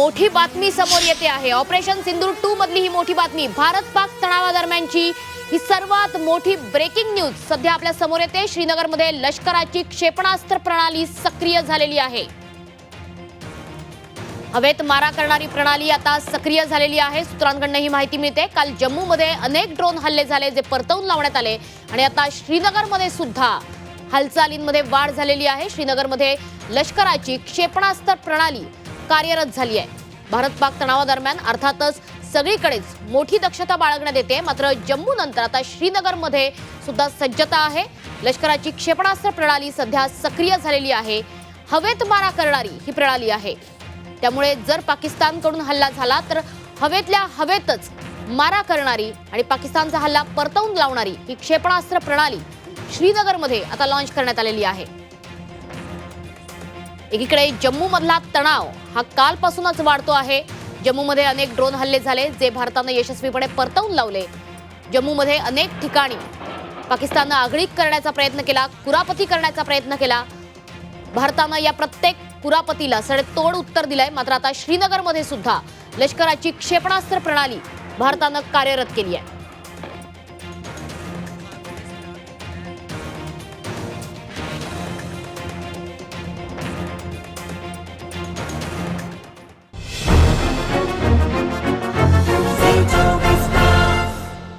मोठी बातमी समोर येते आहे. ऑपरेशन सिंदूर टू मधली ही मोठी बातमी. भारत पाक तणावादरम्यानची ही सर्वात मोठी ब्रेकिंग न्यूज सध्या आपल्यासमोर येते श्रीनगरमध्ये लष्कराची क्षेपणास्त्र प्रणाली सक्रिय झालेली आहे. हवेत मारा करणारी प्रणाली आता सक्रिय झालेली आहे. सूत्रांकडनं ही माहिती मिळते. काल जम्मूमध्ये अनेक ड्रोन हल्ले झाले जे परतवून लावण्यात आले. आणि आता श्रीनगरमध्ये सुद्धा हालचालींमध्ये वाढ झालेली आहे. श्रीनगरमध्ये लष्कराची क्षेपणास्त्र प्रणाली कार्यरत झाली आहे. भारत पाक तणावादरम्यान अर्थातच सगळीकडेच मोठी दक्षता बाळगण्यात येते. मात्र जम्मू नंतर आता श्रीनगरमध्ये सुद्धा सज्जता आहे. लष्कराची क्षेपणास्त्र प्रणाली सध्या सक्रिय झालेली आहे. हवेत मारा करणारी ही प्रणाली आहे. त्यामुळे जर पाकिस्तानकडून हल्ला झाला तर हवेतल्या हवेतच मारा करणारी आणि पाकिस्तानचा हल्ला परतवून लावणारी ही क्षेपणास्त्र प्रणाली श्रीनगरमध्ये आता लॉन्च करण्यात आलेली आहे. एकीकडे जम्मूमधला तणाव हा कालपासूनच वाढतो आहे. जम्मूमध्ये अनेक ड्रोन हल्ले झाले जे भारतानं यशस्वीपणे परतवून लावले. जम्मूमध्ये अनेक ठिकाणी पाकिस्ताननं आगळीक करण्याचा प्रयत्न केला कुरापती करण्याचा प्रयत्न केला. भारतानं या प्रत्येक कुरापतीला सडेतोड उत्तर दिलंय. मात्र आता श्रीनगरमध्ये सुद्धा लष्कराची क्षेपणास्त्र प्रणाली भारतानं कार्यरत केली आहे.